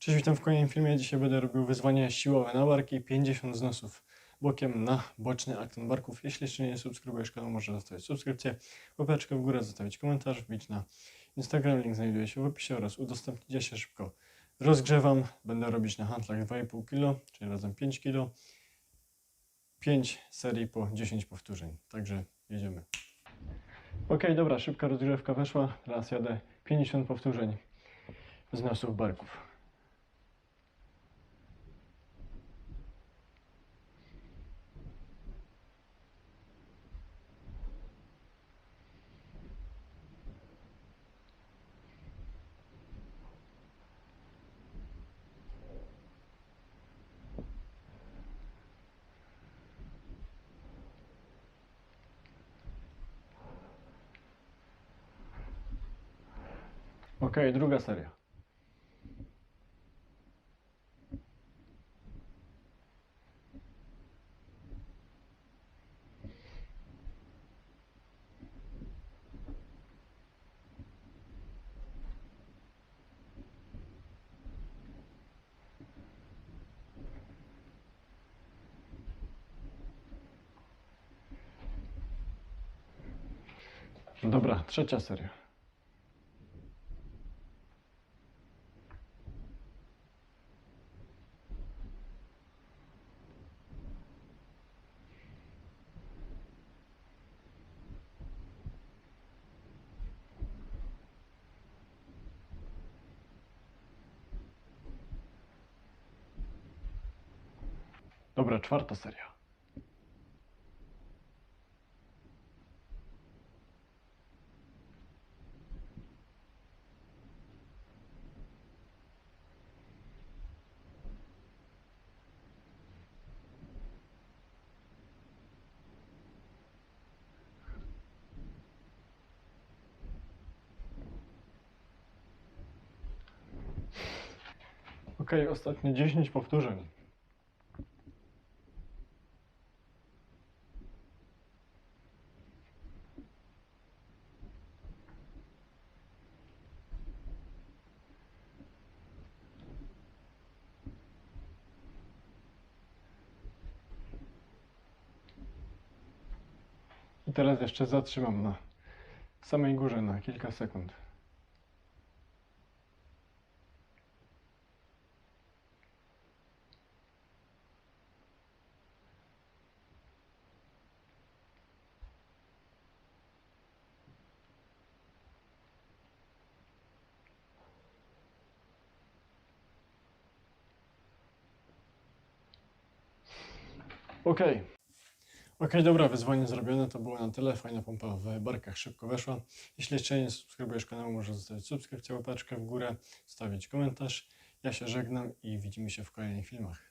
Cześć, witam w kolejnym filmie. Dzisiaj będę robił wyzwanie siłowe na barki, 50 znosów bokiem na boczny akton barków. Jeśli jeszcze nie subskrybujesz kanału, możesz zostawić subskrypcję, łapeczkę w górę, zostawić komentarz, wbić na Instagram, link znajduje się w opisie oraz udostępnić. Ja się szybko rozgrzewam. Będę robić na handlach 2,5 kg, czyli razem 5 kg. 5 serii po 10 powtórzeń. Także jedziemy. Ok, dobra, szybka rozgrzewka weszła. Teraz jadę 50 powtórzeń znosów barków. Ok, druga seria. Dobra, trzecia seria. Dobra, czwarta seria. Ok, ostatnie 10 powtórzeń. I teraz jeszcze zatrzymam na samej górze na kilka sekund. Okej. Okej, dobra, wyzwanie zrobione, to było na tyle. Fajna pompa w barkach szybko weszła. Jeśli jeszcze nie subskrybujesz kanału, możesz zostawić subskrypcję, łapeczkę w górę, zostawić komentarz. Ja się żegnam i widzimy się w kolejnych filmach.